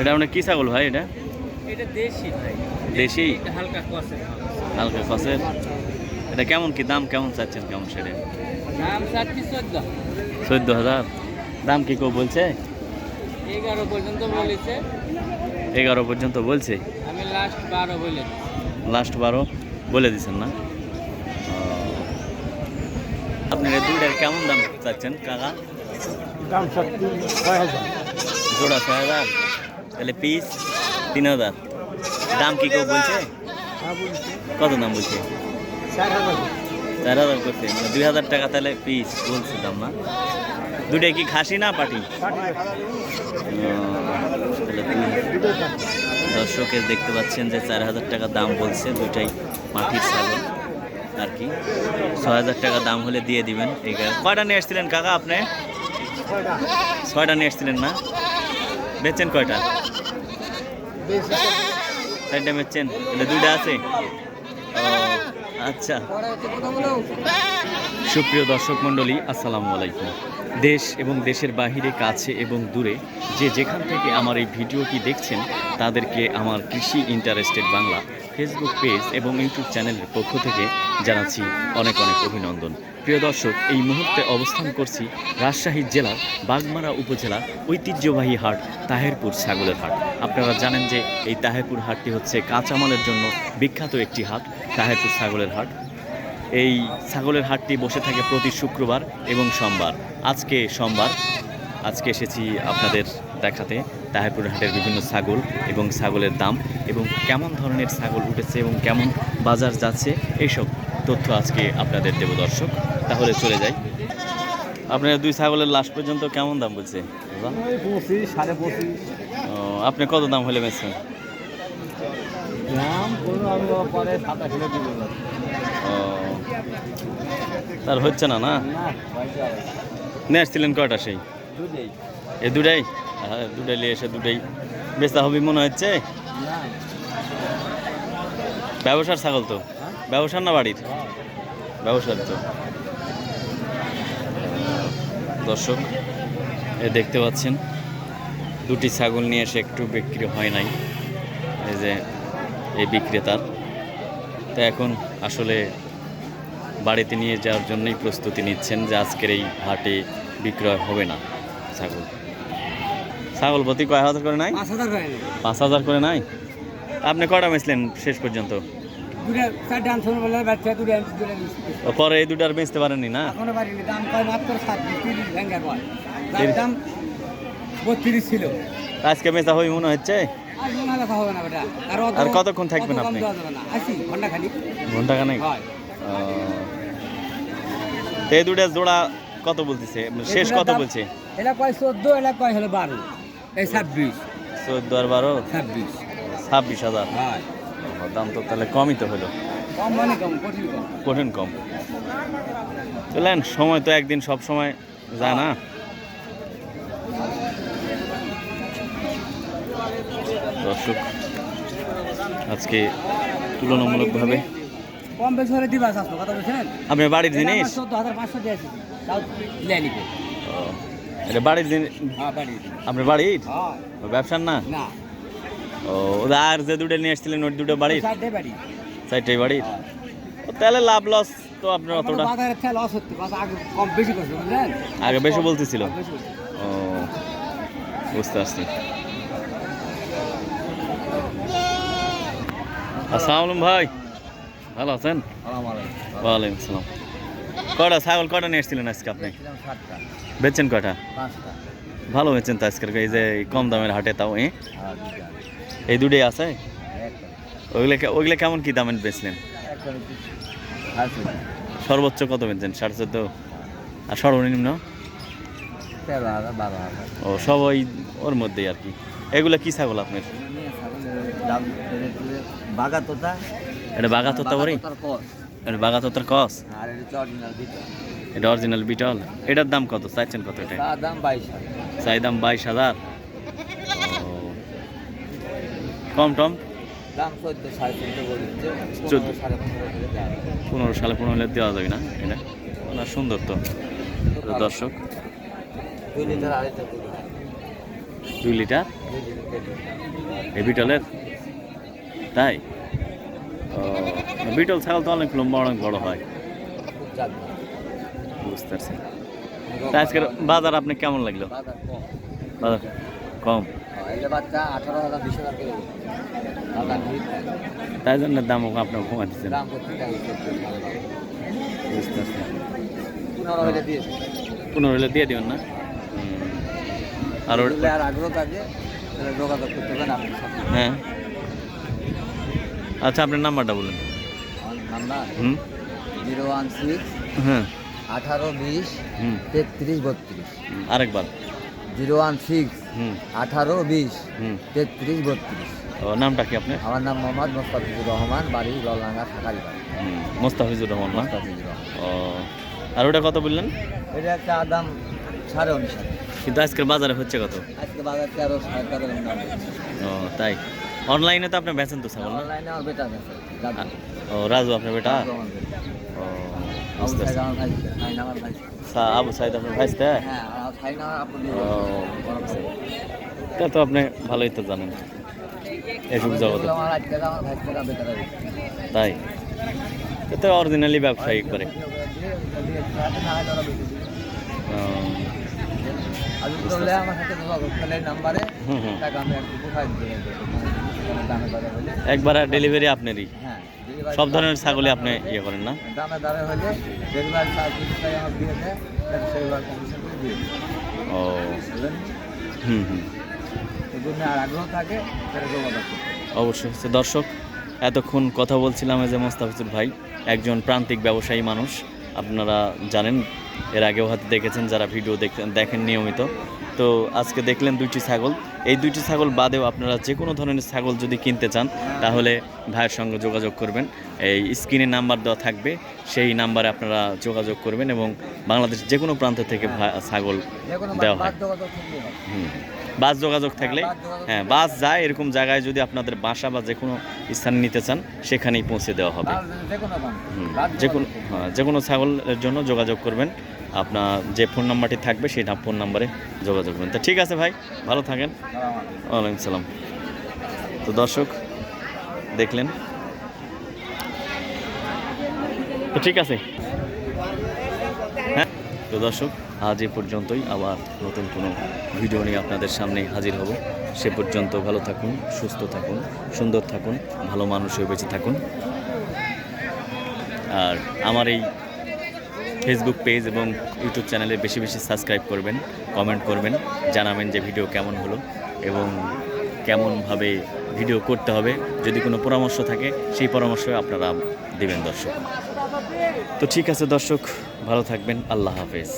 এটা মানে কি ছাগল ভাই এটা? এটা দেশি ভাই। দেশি? হালকা কষে হালকা কসের এটা কেমন কি দাম কেমন চাচ্ছেন কেমন সেটা? দাম চাচ্ছি চোদ্দ। চোদ্দ হাজার? দাম কি কেউ বলছে? এগারো পর্যন্ত বলেছে। এগারো পর্যন্ত বলছে? আমি লাস্ট বারো বলে। লাস্ট বারও বলে দিছেন না? ও। আপনার দুইটার কেমন দাম চাচ্ছেন কাকা? দাম সত্যি ছয় হাজার। জোড়া ছয় হাজার? তাহলে পিস তিন হাজার। দাম কি কেউ বলছে? কত দাম বলছে? চার হাজার চার করছে মানে দুই হাজার টাকা তাহলে পিস বলছে দাম, না? দুইটাই কি খাসি না পাটি? দর্শকের দেখতে পাচ্ছেন যে চার হাজার টাকা দাম বলছে দুটাই মাটির ছাগল। আর কি? ছ হাজার টাকা দাম হলে দিয়ে দিবেন। এই কয়টা নিয়ে এসেছিলেন কাকা আপনি? ছয়টা নিয়ে এসেছিলেন না? বেচছেন কয়টা? চারটা মেচ্ছেন এটা দুইটা আছে। আচ্ছা। সুপ্রিয় দর্শক মণ্ডলী, আসসালামু আলাইকুম। দেশ এবং দেশের বাহিরে, কাছে এবং দূরে যে যেখান থেকে আমার এই ভিডিওটি দেখছেন, তাদেরকে আমার কৃষি ইন্টারেস্টেড বাংলা ফেসবুক পেজ এবং ইউটিউব চ্যানেলের পক্ষ থেকে জানাচ্ছি অনেক অনেক অভিনন্দন। প্রিয় দর্শক, এই মুহূর্তে অবস্থান করছি রাজশাহী জেলার বাগমারা উপজেলা ঐতিহ্যবাহী হাট, তাহেরপুর ছাগলের হাট। আপনারা জানেন যে এই তাহেরপুর হাটটি হচ্ছে কাঁচামালের জন্য বিখ্যাত একটি হাট। তাহেরপুর ছাগলের হাট। এই ছাগলের হাটটি বসে থাকে প্রতি শুক্রবার এবং সোমবার। আজকে সোমবার আজকে এসেছি আপনাদের দেখাতে তাহেরপুর হাটের বিভিন্ন ছাগল এবং ছাগলের দাম এবং কেমন ধরনের ছাগল উঠেছে এবং কেমন বাজার যাচ্ছে এইসব তথ্য আজকে আপনাদের দেব দর্শক। তাহলে চলে যাই। আপনার দুই ছাগলের লাস্ট পর্যন্ত কেমন দাম বলছে? পঁচিশ সাড়ে পঁচিশ। আপনি কত দাম হলে বেচছেন দাম কোনো আমি পরে সাতাশ হলে দিব না ও, তার হচ্ছে না না? নিয়ে আসছিলেন কয়টা সেই? এ দুটাই? হ্যাঁ দুটাই নিয়ে এসে দুটাই। বেচতে হবে মনে হচ্ছে? ব্যবসার ছাগল তো। ব্যবসার না বাড়ির? ব্যবসার তো। দর্শক, এ দেখতে পাচ্ছেন, দুটি ছাগল নিয়ে এসে একটু বিক্রি হয় নাই। এই যে এই বিক্রেতার। তো এখন আসলে বাড়িতে নিয়ে যাওয়ার জন্যই প্রস্তুতি নিচ্ছেন যে আজকের এই হাটে বিক্রয় হবে না ছাগল। ছাগল প্রতি কয় হাজার করে নাই? পাঁচ হাজার করে নাই। আপনি কটা বেচলেন শেষ পর্যন্ত? পরে এই দুটো আর বেচতে পারেননি না? আজকে বেচা হই মনে হচ্ছে? আর কতক্ষণ থাকবেন আপনি? ঘণ্টা খানেক। তো এই দুটা জোড়া কত বলতেছে? শেষ কত বলছে? এটা কয় চোদ্দ এটা কয় হলো বারো। এই ছাব্বিশ। চোদ্দ আর বারো? ছাব্বিশ। ছাব্বিশ হাজার। দাম তো তাহলে কমই তো হলো। কম মানে কম কঠিন কম। কঠিন কম। বুঝলেন সময় তো একদিন সব সময় যায় না? দর্শক আজকে তুলনামূলকভাবে কম বেশি হলে দিবা কথা বলছেন আপনার বাড়ির জিনিস? চোদ্দ হাজার পাঁচশো দিয়েছি। তাও লিয়ে নিবে। ও, এটা বাড়ির জিনিস? হ্যাঁ আপনার বাড়ির? ও, ব্যবসার না? ও আর যে দুটো নিয়ে এসেছিলেন ওই দুটো বাড়ির? চারটাই বাড়ির? ও, তাহলে লাভ লস তো আপনার অতটা। আগে বেশি বলতেছিল। ও বুঝতে পারছি। আসসালামু ভাই। ভালো আছেন? ওয়ালাইকুম আসসালাম। কটা ছাগল কটা নিয়ে এসেছিলেন আজকে আপনি? বেচছেন কটা ভালো বেচছেন তো আজকের এই যে কম দামের হাটে তাও এ এই দুটোই আছে? ওইগুলো ওইগুলো কেমন কি দামে বেচলেন? সর্বোচ্চ কত বেচছেন? সাড়ে চোদ্দ? আর সর্বনিম্ন? ও সব ওই ওর মধ্যেই আর কি। এগুলো কি ছাগল আপনার? দাম তোতা এটা বাঘা তোতা বড়ি কস। এটা বাঘা তোতার কস? আর এটা অরিজিনাল দিতে এটা অরিজিনাল বিটল। এটার দাম কত? চাইছেন কত এটা? দাম বাইশ চাই দাম বাইশ হাজার। কম টম? পনেরো সালে পনেরো হলে দেওয়া যাবে। না এটা? না সুন্দর তো। দর্শক। দুই লিটার। দুই এই বিটলের? তাই? ও বিটল ছাগল তো অনেক লম্বা অনেক বড় হয়। বুঝতে পারছি তা আজকের বাজার আপনি কেমন লাগল? বাজার কম। হাজার তাই জন্য দাম আপনার কমা দিচ্ছেন। বুঝতে পারছি পনেরো হলে দিয়ে দিবেন না? আর ওর- যদি আগ্রহ থাকে যোগাযোগ করতে হ্যাঁ। আচ্ছা আপনার নাম্বারটা বলুন। নাম্বার? হুম। জিরো ওয়ান সিক্স হ্যাঁ। আঠারো বিশ তেত্রিশ বত্রিশ। আরেকবার। জিরো ওয়ান সিক্স হুম। আঠারো বিশ তেত্রিশ বত্রিশ। ও নামটা কি আপনার? আমার নাম মোহাম্মদ মোস্তাফিজুর রহমান বাড়ি ললাঙ্গা থাকারি মোস্তাফিজুর রহমান না? মোস্তাফিজুর রহমান। ও আর ওটা কত বললেন? এটা একটা দাম সাড়ে উনিশ কিন্তু আজকের বাজারে হচ্ছে কত? আজকে বাজার তেরো সাড়ে তেরো ও তাই। অনলাইনে তো আপনি বেচেন তো ছাগল অনলাইনে আমার বেটা আছে দাদু। ও রাজু আপনার বেটা। ও আবু সাইদ আমার ভাই সাইন আমার ভাই আবু সাইদ আপনার ভাইস্তে হ্যাঁ তা তো আপনি ভালোই তো জানেন। এসব জগতে তাই? তো অরিজিনালি ব্যবসায়ী করে। আমি বললে আমার করলে নাম্বারে টাকা আমি একটু কোথায় একবার ডেলিভারি আপনারই। হ্যাঁ সব ধরনের ছাগলই আপনি ইয়ে করেন না? দামে দামে হলে ডেলিভারি চার্জ দিয়ে দেয় তাহলে কমিশন দিয়ে ও। হুম হুম। অবশ্যই। হচ্ছে দর্শক এতক্ষণ কথা বলছিলাম যে মোস্তাফিজুর ভাই একজন প্রান্তিক ব্যবসায়ী মানুষ। আপনারা জানেন এর আগেও হয়তো দেখেছেন যারা ভিডিও দেখেন দেখেন নিয়মিত। তো আজকে দেখলেন দুইটি ছাগল। এই দুইটি ছাগল বাদেও আপনারা যে কোনো ধরনের ছাগল যদি কিনতে চান, তাহলে ভাইয়ের সঙ্গে যোগাযোগ করবেন। এই স্ক্রিনে নাম্বার দেওয়া থাকবে। সেই নাম্বারে আপনারা যোগাযোগ করবেন এবং বাংলাদেশের যে কোনো প্রান্ত থেকে ছাগল দেওয়া হয়। বাস যোগাযোগ থাকলে হ্যাঁ বাস যায় এরকম জায়গায় যদি আপনাদের বাসা বা যে কোনো স্থানে নিতে চান সেখানেই পৌঁছে দেওয়া হবে। যে কোনো হুম, যে কোনো হ্যাঁ, যে কোনো ছাগলের জন্য যোগাযোগ করবেন। আপনার যে ফোন নাম্বারটি থাকবে সেই ফোন নাম্বারে যোগাযোগ করবেন। তো ঠিক আছে ভাই ভালো থাকেন। ওয়ালাইকুম সালাম। তো দর্শক দেখলেন তো ঠিক আছে। হ্যাঁ তো দর্শক, আজ এ পর্যন্তই। আবার নতুন কোনো ভিডিও নিয়ে আপনাদের সামনে হাজির হব। সে পর্যন্ত ভালো থাকুন, সুস্থ থাকুন, সুন্দর থাকুন, ভালো মানুষ হয়ে বেঁচে থাকুন। আর আমার এই ফেসবুক পেজ এবং ইউটিউব চ্যানেলে বেশি বেশি সাবস্ক্রাইব করবেন কমেন্ট করবেন, জানাবেন যে ভিডিও কেমন হলো এবং কেমনভাবে ভিডিও করতে হবে। যদি কোনো পরামর্শ থাকে, সেই পরামর্শ আপনারা দেবেন দর্শক। তো ঠিক আছে দর্শক ভালো থাকবেন আল্লাহ হাফেজ।